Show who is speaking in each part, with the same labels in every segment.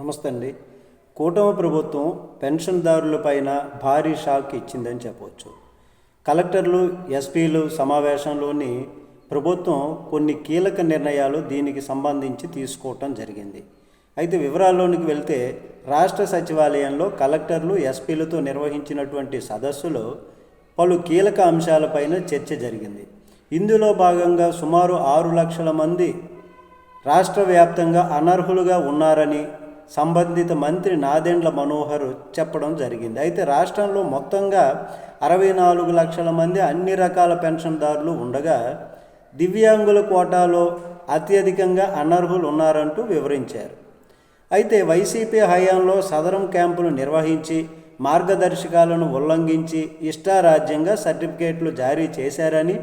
Speaker 1: నమస్తే అండి. కూటమి ప్రభుత్వం పెన్షన్దారులపైన భారీ షాక్ ఇచ్చిందని చెప్పవచ్చు. కలెక్టర్లు ఎస్పీలు సమావేశంలోని ప్రభుత్వం కొన్ని కీలక నిర్ణయాలు దీనికి సంబంధించి తీసుకోవటం జరిగింది. అయితే వివరాల్లోనికి వెళ్తే రాష్ట్ర సచివాలయంలో కలెక్టర్లు ఎస్పీలతో నిర్వహించినటువంటి సదస్సులో పలు కీలక అంశాలపైన చర్చ జరిగింది. ఇందులో భాగంగా సుమారు ఆరు లక్షల మంది రాష్ట్ర వ్యాప్తంగా అనర్హులుగా ఉన్నారని సంబంధిత మంత్రి నాదెండ్ల మనోహర్ చెప్పడం జరిగింది. అయితే రాష్ట్రంలో మొత్తంగా అరవై నాలుగు లక్షల మంది అన్ని రకాల పెన్షన్దారులు ఉండగా దివ్యాంగుల కోటాలో అత్యధికంగా అనర్హులు ఉన్నారంటూ వివరించారు. అయితే వైసీపీ హయాంలో సదరం క్యాంపులు నిర్వహించి మార్గదర్శకాలను ఉల్లంఘించి ఇష్టారాజ్యంగా సర్టిఫికేట్లు జారీ చేశారని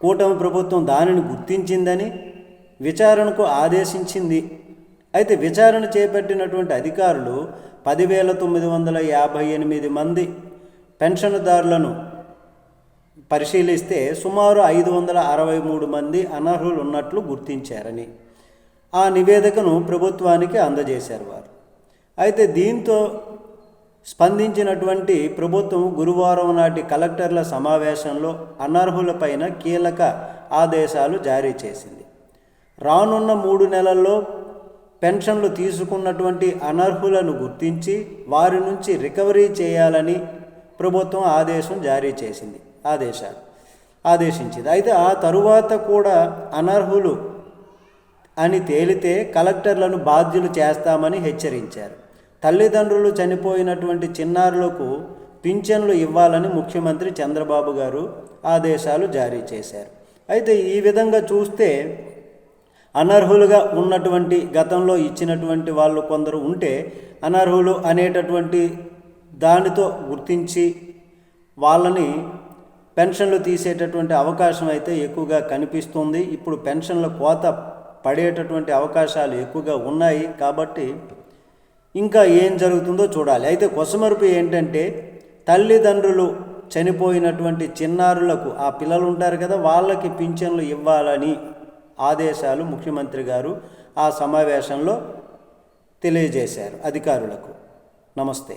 Speaker 1: కూటమి ప్రభుత్వం దానిని గుర్తించిందని విచారణకు ఆదేశించింది అయితే విచారణ చేపట్టినటువంటి అధికారులు పదివేల తొమ్మిది వందల యాభై ఎనిమిది మంది పెన్షన్దారులను పరిశీలిస్తే సుమారు ఐదు వందల అరవై మూడు మంది అనర్హులు ఉన్నట్లు గుర్తించారని ఆ నివేదికను ప్రభుత్వానికి అందజేశారు వారు. అయితే దీంతో స్పందించినటువంటి ప్రభుత్వం గురువారం నాటి కలెక్టర్ల సమావేశంలో అనర్హులపైన కీలక ఆదేశాలు జారీ చేసింది. రానున్న మూడు నెలల్లో పెన్షన్లు తీసుకున్నటువంటి అనర్హులను గుర్తించి వారి నుంచి రికవరీ చేయాలని ప్రభుత్వం ఆదేశం జారీ చేసింది ఆదేశాలు ఆదేశించింది. అయితే ఆ తరువాత కూడా అనర్హులు అని తేలితే కలెక్టర్లను బాధ్యులు చేస్తామని హెచ్చరించారు. తల్లిదండ్రులు చనిపోయినటువంటి చిన్నారులకు పింఛన్లు ఇవ్వాలని ముఖ్యమంత్రి చంద్రబాబు గారు ఆదేశాలు జారీ చేశారు. అయితే ఈ విధంగా చూస్తే అనర్హులుగా ఉన్నటువంటి గతంలో ఇచ్చినటువంటి వాళ్ళు కొందరు ఉంటే అనర్హులు అనేటటువంటి దానితో గుర్తించి వాళ్ళని పెన్షన్లు తీసేటటువంటి అవకాశం అయితే ఎక్కువగా కనిపిస్తుంది. ఇప్పుడు పెన్షన్ల కోత పడేటటువంటి అవకాశాలు ఎక్కువగా ఉన్నాయి కాబట్టి ఇంకా ఏం జరుగుతుందో చూడాలి. అయితే కొసమరుపు ఏంటంటే తల్లిదండ్రులు చనిపోయినటువంటి చిన్నారులకు ఆ పిల్లలు ఉంటారు కదా వాళ్ళకి పింఛన్లు ఇవ్వాలని ఆదేశాలు ముఖ్యమంత్రి గారు ఆ సమావేశంలో తెలియజేశారు అధికారులకు. నమస్తే.